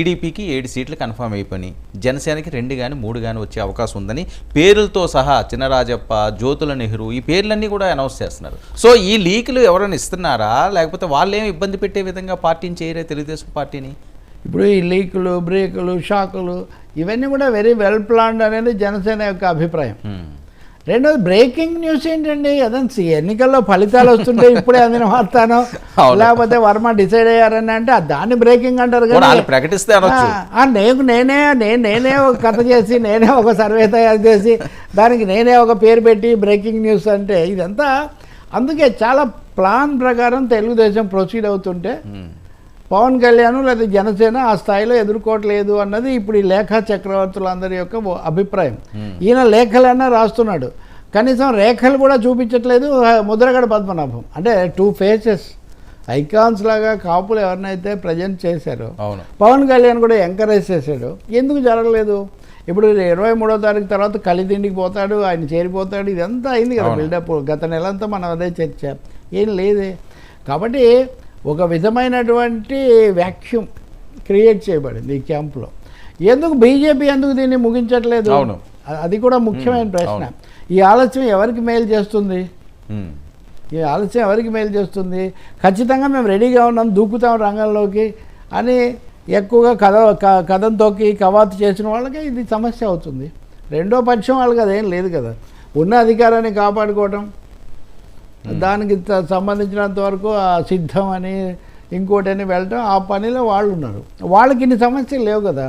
టీడీపీకి ఏడు సీట్లు కన్ఫర్మ్ అయిపోయినాయి. జనసేనకి రెండు కానీ మూడు కానీ వచ్చే అవకాశం ఉందని పేర్లతో సహా చినరాజప్ప జ్యోతుల నెహ్రూ ఈ పేర్లన్నీ కూడా అనౌన్స్ చేస్తున్నారు. సో ఈ లీకులు ఎవరైనా ఇస్తున్నారా? లేకపోతే వాళ్ళేం ఇబ్బంది పెట్టే విధంగా పార్టీని చేయరే తెలుగుదేశం పార్టీని? ఇప్పుడు ఈ లీకులు బ్రేకులు షాకులు ఇవన్నీ కూడా వెరీ వెల్ ప్లాన్డ్ అనేది జనసేన యొక్క అభిప్రాయం. రెండోది బ్రేకింగ్ న్యూస్ ఏంటండి అదంతా ఎన్నికల్లో ఫలితాలు వస్తుంటే ఇప్పుడే అందిన వార్తాను. లేకపోతే వర్మ డిసైడ్ అయ్యారని అంటే దాన్ని బ్రేకింగ్ అంటారు వాళ్ళు ప్రకటిస్తే నేను నేనే నేను నేనే ఒక కథ చేసి నేనే ఒక సర్వే తయారు చేసి దానికి నేనే ఒక పేరు పెట్టి బ్రేకింగ్ న్యూస్ అంటే ఇదంతా అందుకే చాలా ప్లాన్ ప్రకారం తెలుగుదేశం ప్రొసీడ్ అవుతుంటే. పవన్ కళ్యాణ్ లేదా జనసేన ఆ స్థాయిలో ఎదుర్కోవట్లేదు అన్నది ఇప్పుడు ఈ లేఖా చక్రవర్తులందరి యొక్క అభిప్రాయం. ఈయన లేఖలన్నా రాస్తున్నాడు. కనీసం రేఖలు కూడా చూపించట్లేదు ముద్రగడ పద్మనాభం. అంటే టూ ఫేసెస్ ఐకాన్స్ లాగా కాపులు ఎవరినైతే ప్రజెంట్ చేశారో పవన్ కళ్యాణ్ కూడా ఎంకరేజ్ చేశాడు. ఎందుకు జరగలేదు? ఇప్పుడు ఇరవై మూడో తారీఖు తర్వాత కలిదిండికి పోతాడు ఆయన చేరిపోతాడు ఇదంతా అయింది కదా. బిల్డప్ గత నెలంతా మనం అదే చర్చ. ఏం లేదే. కాబట్టి ఒక విధమైనటువంటి వ్యాక్యూమ్ క్రియేట్ చేయబడింది ఈ క్యాంప్లో ఎందుకు బీజేపీ ఎందుకు దీన్ని ముగించట్లేదు అవును. అది కూడా ముఖ్యమైన. ప్రశ్న. ఈ ఆలస్యం ఎవరికి మేలు చేస్తుంది. ఈ ఆలస్యం ఎవరికి మేలు చేస్తుంది ఖచ్చితంగా మేము రెడీగా ఉన్నాం దూకుతాం రంగంలోకి అని ఎక్కువగా కథ క- కథం తొక్కి కవాతు చేసిన వాళ్ళకి ఇది సమస్య అవుతుంది రెండో పక్షం వాళ్ళకి అదేం లేదు కదా ఉన్న అధికారాన్ని కాపాడుకోవటం దానికి సంబంధించినంత వరకు ఆ సిద్ధం అని ఇంకోటని వెళ్ళటం ఆ పనిలో వాళ్ళు ఉన్నారు. వాళ్ళకి ఇన్ని సమస్యలు లేవు కదా.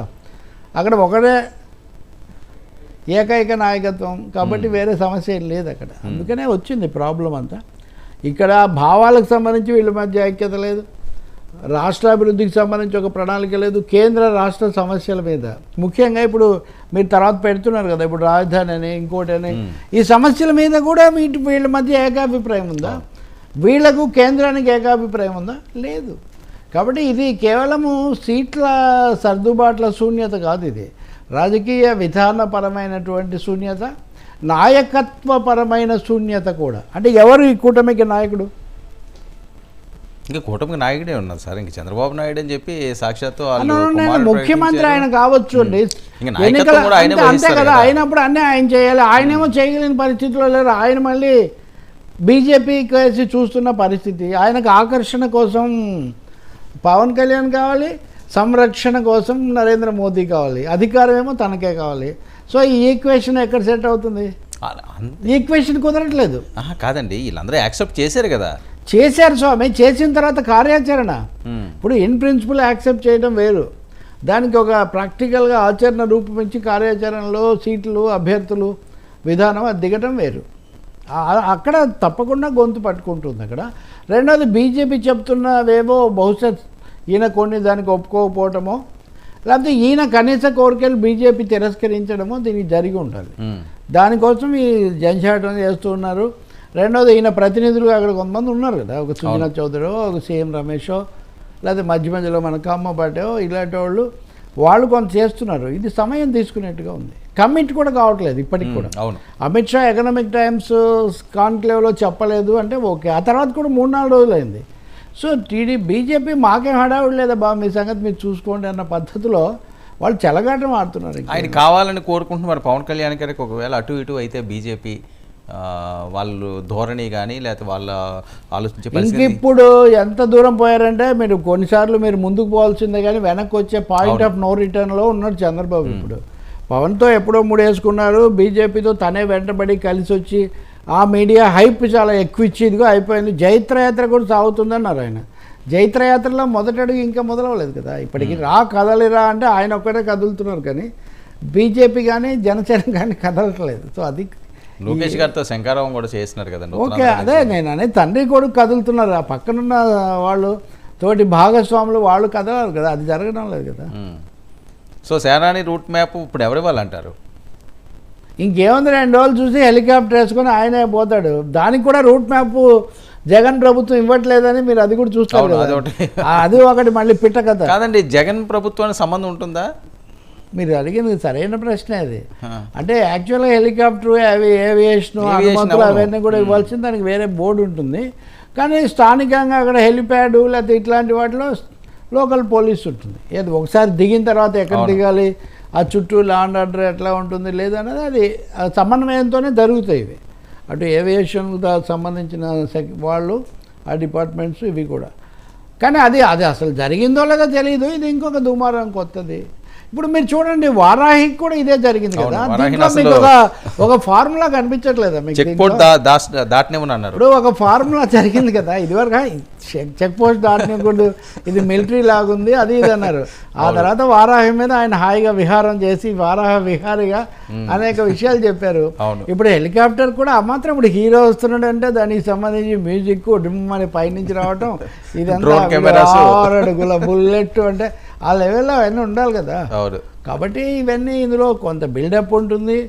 అక్కడ ఒకడే ఏకైక నాయకత్వం కాబట్టి వేరే సమస్య ఏం లేదు అక్కడ. అందుకనే వచ్చింది ప్రాబ్లం అంతా. ఇక్కడ భావాలకు సంబంధించి వీళ్ళ మధ్య ఐక్యత లేదు. రాష్ట్రాభివృద్ధికి సంబంధించి ఒక ప్రణాళిక లేదు. కేంద్ర రాష్ట్ర సమస్యల మీద. ముఖ్యంగా ఇప్పుడు మీరు తర్వాత పెడుతున్నారు కదా ఇప్పుడు రాజధాని అని ఇంకోటి అని. ఈ సమస్యల మీద కూడా వీటి వీళ్ళ మధ్య ఏకాభిప్రాయం ఉందా? వీళ్ళకు కేంద్రానికి ఏకాభిప్రాయం ఉందా? లేదు. కాబట్టి ఇది కేవలము సీట్ల సర్దుబాట్ల శూన్యత కాదు ఇది. రాజకీయ విధానపరమైనటువంటి శూన్యత నాయకత్వపరమైన శూన్యత కూడా. అంటే ఎవరు ఈ కూటమికి నాయకుడు? ఇంకా కూటమికి నాయకుడే ఉన్నారు సార్. ఇంక చంద్రబాబు నాయుడు అని చెప్పి సాక్షాత్తు ముఖ్యమంత్రి ఆయన. కావచ్చు అండి. అంతే- కదా. అయినప్పుడు అన్నీ ఆయన చేయాలి. ఆయనేమో చేయగలిగిన పరిస్థితిలో లేరు. ఆయన మళ్ళీ బీజేపీ కేసి చూస్తున్న పరిస్థితి. ఆయనకు ఆకర్షణ కోసం పవన్ కళ్యాణ్ కావాలి సంరక్షణ కోసం నరేంద్ర మోదీ కావాలి. అధికారం ఏమో తనకే కావాలి. సో ఈ ఈక్వేషన్ ఎక్కడ సెట్ అవుతుంది? ఈక్వేషన్ కుదరట్లేదు. కాదండి. వీళ్ళందరూ యాక్సెప్ట్ చేశారు కదా. చేశారు స్వామి చేసిన తర్వాత కార్యాచరణ. ఇప్పుడు ఇన్ ప్రిన్సిపల్ యాక్సెప్ట్ చేయడం వేరు. దానికి ఒక ప్రాక్టికల్గా ఆచరణ రూపొందించి కార్యాచరణలో సీట్లు అభ్యర్థులు విధానం అది దిగటం వేరు. అక్కడ తప్పకుండా గొంతు పట్టుకుంటుంది అక్కడ. రెండోది బీజేపీ చెప్తున్నవేవో బహుశా ఈయన కొన్ని దానికి ఒప్పుకోకపోవటమో లేకపోతే ఈయన కనీస కోరికలు బీజేపీ తిరస్కరించడమో దీనికి జరిగి ఉండాలి. దానికోసం ఈ జనశాటం చేస్తూ ఉన్నారు. రెండోది ఈయన ప్రతినిధులు అక్కడ కొంతమంది ఉన్నారు కదా. ఒక సుజనా చౌదరో ఒక సీఎం రమేషో లేకపోతే మధ్య మధ్యలో మన కమ్మ పట్టో ఇలాంటి వాళ్ళు వాళ్ళు కొంత చేస్తున్నారు. ఇది సమయం తీసుకునేట్టుగా ఉంది. కమిట్ కూడా కావట్లేదు ఇప్పటికి కూడా. అవును. అమిత్ షా ఎకనామిక్ టైమ్స్ కాన్క్లేవ్లో చెప్పలేదు అంటే ఓకే. ఆ తర్వాత కూడా మూడు నాలుగు రోజులు అయింది. సో టీడీ బీజేపీ మాకేం హడావుడు లేదా బా మీ సంగతి మీరు చూసుకోండి అన్న పద్ధతిలో వాళ్ళు చెలగాటం ఆడుతున్నారు. ఆయన కావాలని కోరుకుంటున్నారు. పవన్ కళ్యాణ్ గారికి ఒకవేళ అటు ఇటు అయితే బీజేపీ వాళ్ళు ధోరణి కానీ లేకపోతే వాళ్ళ ఆలోచించే ఇప్పుడు ఎంత దూరం పోయారంటే మీరు కొన్నిసార్లు మీరు ముందుకు పోవాల్సిందే కానీ వెనక్కి వచ్చే పాయింట్ ఆఫ్ నో రిటర్న్లో ఉన్నాడు చంద్రబాబు ఇప్పుడు. పవన్తో ఎప్పుడో మూడేసుకున్నారు బీజేపీతో తనే వెంటబడి కలిసి వచ్చి ఆ మీడియా హైప్ చాలా ఎక్కువ ఇచ్చి ఇదిగో అయిపోయింది. జైత్రయాత్ర కూడా సాగుతుందన్నారు ఆయన. జైత్రయాత్రలో మొదటి అడుగు ఇంకా మొదలవలేదు కదా. ఇప్పటికి రా కదలిరా అంటే ఆయన ఒక్కడే కదులుతున్నారు కానీ బీజేపీ కానీ జనసేన కానీ కదలట్లేదు. సో అది లోకేష్ గారితో శంకారావం కూడా చేస్తున్నారు కదండి ఓకే అదే నేను అనేది తండ్రి కొడుకు కదులుతున్నారు. ఆ పక్కనున్న వాళ్ళు తోటి భాగస్వాములు వాళ్ళు కదలరు కదా అది జరగడం లేదు కదా. సో సేనాని రూట్ మ్యాప్ ఇప్పుడు ఎవరి వాళ్ళు అంటారు ఇంకేముంది రెండు రోజులు చూసి హెలికాప్టర్ వేసుకొని ఆయనే పోతాడు. దానికి కూడా రూట్ మ్యాప్ జగన్ ప్రభుత్వం ఇవ్వట్లేదని మీరు అది కూడా చూస్తారు కదా. అది ఒకటి మళ్ళీ పిట్ట కథ. కాదండి జగన్ ప్రభుత్వానికి సంబంధం ఉంటుందా? మీరు అడిగింది సరైన ప్రశ్నే అది. అంటే యాక్చువల్గా హెలికాప్టర్ అవి ఏవియేషన్ అనుమతులు అవును. అవన్నీ కూడా ఇవ్వాల్సింది దానికి వేరే బోర్డు ఉంటుంది. కానీ స్థానికంగా అక్కడ హెలిప్యాడ్ లేకపోతే ఇట్లాంటి వాటిలో లోకల్ పోలీస్ ఉంటుంది. ఏది ఒకసారి దిగిన తర్వాత ఎక్కడ. దిగాలి? ఆ చుట్టూ ల్యాండ్ ఆర్డర్ ఎట్లా ఉంటుంది? లేదన్నది అది సమన్వయంతోనే జరుగుతాయి ఇవి. అటు ఏవియేషన్ సంబంధించిన వాళ్ళు ఆ డిపార్ట్మెంట్స్ ఇవి కూడా. కానీ అది అది అసలు జరిగిందో లేదో తెలియదు ఇది ఇంకొక దుమారం కొత్తది. ఇప్పుడు మీరు చూడండి వారాహికి కూడా ఇదే జరిగింది కదా. దీంట్లో మీకు ఒక ఒక ఫార్ములా కనిపించట్లేదా మీకు చెక్? పోస్ట్ అన్నారు. ఇప్పుడు ఒక ఫార్ములా జరిగింది కదా ఇదివరకు చెక్ చెక్ పోస్ట్ దాటినప్పుడు ఇది మిలిటరీ లాగుంది అది ఇది అన్నారు. ఆ తర్వాత వారాహి మీద ఆయన హాయిగా విహారం చేసి వారాహ విహారిగా అనేక విషయాలు చెప్పారు. ఇప్పుడు హెలికాప్టర్ కూడా ఆ మాత్రం ఇప్పుడు హీరో వస్తున్నాడు అంటే దానికి సంబంధించి మ్యూజిక్ డిమ్మని పైనుంచి రావటం ఇదంతా అడుగుల బుల్లెట్ అంటే ఆ లెవెల్లో అవన్నీ ఉండాలి కదా. కాబట్టి ఇవన్నీ ఇందులో కొంత బిల్డప్ ఉంటుంది.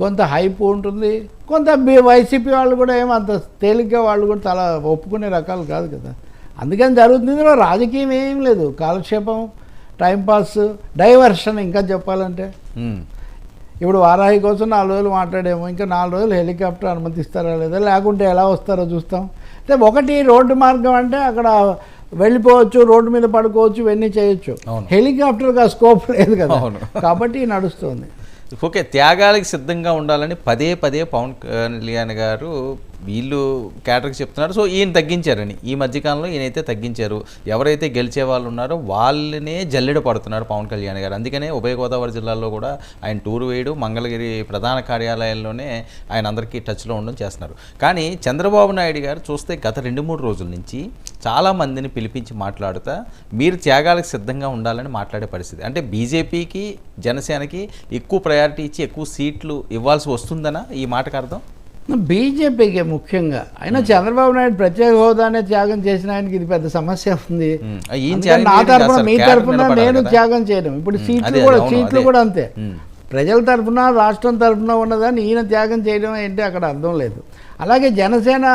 కొంత హైప్ ఉంటుంది కొంత బి వైసీపీ వాళ్ళు కూడా ఏమో అంత తేలిగ్గా వాళ్ళు కూడా చాలా ఒప్పుకునే రకాలు కాదు కదా. అందుకని జరుగుతుంది రాజకీయం ఏం లేదు. కాలక్షేపం టైంపాస్ డైవర్షన్ ఇంకా చెప్పాలంటే. ఇప్పుడు వారాహి కోసం నాలుగు రోజులు మాట్లాడేమో ఇంకా నాలుగు రోజులు హెలికాప్టర్ అనుమతిస్తారా లేదా లేకుంటే ఎలా వస్తారో చూస్తాం. అంటే ఒకటి రోడ్డు మార్గం అంటే అక్కడ వెళ్ళిపోవచ్చు రోడ్డు మీద పడుకోవచ్చు ఇవన్నీ చేయొచ్చు. హెలికాప్టర్గా స్కోప్ లేదు కదా. కాబట్టి నడుస్తుంది. ఓకే త్యాగాలకు సిద్ధంగా ఉండాలని పదే పదే పవన్ కళ్యాణ్ గారు వీళ్ళు క్యాటర్కి చెప్తున్నారు. సో ఈయన తగ్గించారని. ఈ మధ్యకాలంలో ఈయనైతే తగ్గించారు. ఎవరైతే గెలిచే వాళ్ళు ఉన్నారో వాళ్ళనే జల్లెడ పడుతున్నారు పవన్ కళ్యాణ్ గారు. అందుకనే ఉభయ గోదావరి జిల్లాలో కూడా ఆయన టూర్ వేయడం మంగళగిరి ప్రధాన కార్యాలయంలోనే ఆయన అందరికీ టచ్లో ఉండడం చేస్తున్నారు. కానీ చంద్రబాబు నాయుడు గారు చూస్తే గత రెండు మూడు రోజుల నుంచి చాలా మందిని పిలిపించి మాట్లాడుతా మీరు త్యాగాలకు సిద్ధంగా ఉండాలని మాట్లాడే పరిస్థితి. అంటే బీజేపీకి జనసేనకి ఎక్కువ ప్రయారిటీ ఇచ్చి ఎక్కువ సీట్లు ఇవ్వాల్సి వస్తుందనా ఈ మాటకు అర్థం? బీజేపీకి ముఖ్యంగా. అయినా చంద్రబాబు నాయుడు ప్రత్యేక హోదానే త్యాగం చేసిన ఆయనకి ఇది పెద్ద సమస్య ఉంది. నా తరఫున మీ తరఫున నేను. త్యాగం చేయడం ఇప్పుడు సీట్లు కూడా సీట్లు. కూడా అంతే. ప్రజల తరఫున రాష్ట్రం తరఫున ఉన్నదాన్ని ఈయన త్యాగం చేయడం ఏంటి అక్కడ అర్థం లేదు. అలాగే జనసేన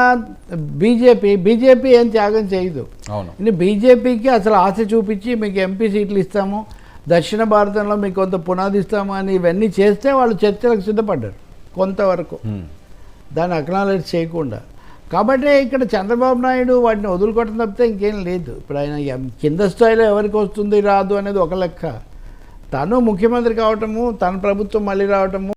బీజేపీ బీజేపీ ఏం త్యాగం చేయదు. ఇది బీజేపీకి అసలు ఆశ చూపించి మీకు ఎంపీ సీట్లు ఇస్తాము దక్షిణ భారతంలో మీకు కొంత పునాది ఇస్తాము అని ఇవన్నీ చేస్తే వాళ్ళు చర్చలకు సిద్ధపడ్డారు కొంతవరకు. దాన్ని అక్నాలెడ్జ్ చేయకుండా. కాబట్టి ఇక్కడ చంద్రబాబు నాయుడు వాటిని వదులుకోవటం తప్పితే ఇంకేం లేదు. ఇప్పుడు ఆయన కింద స్థాయిలో ఎవరికి వస్తుంది రాదు అనేది ఒక లెక్క. తను ముఖ్యమంత్రి కావటము తన ప్రభుత్వం మళ్ళీ రావటము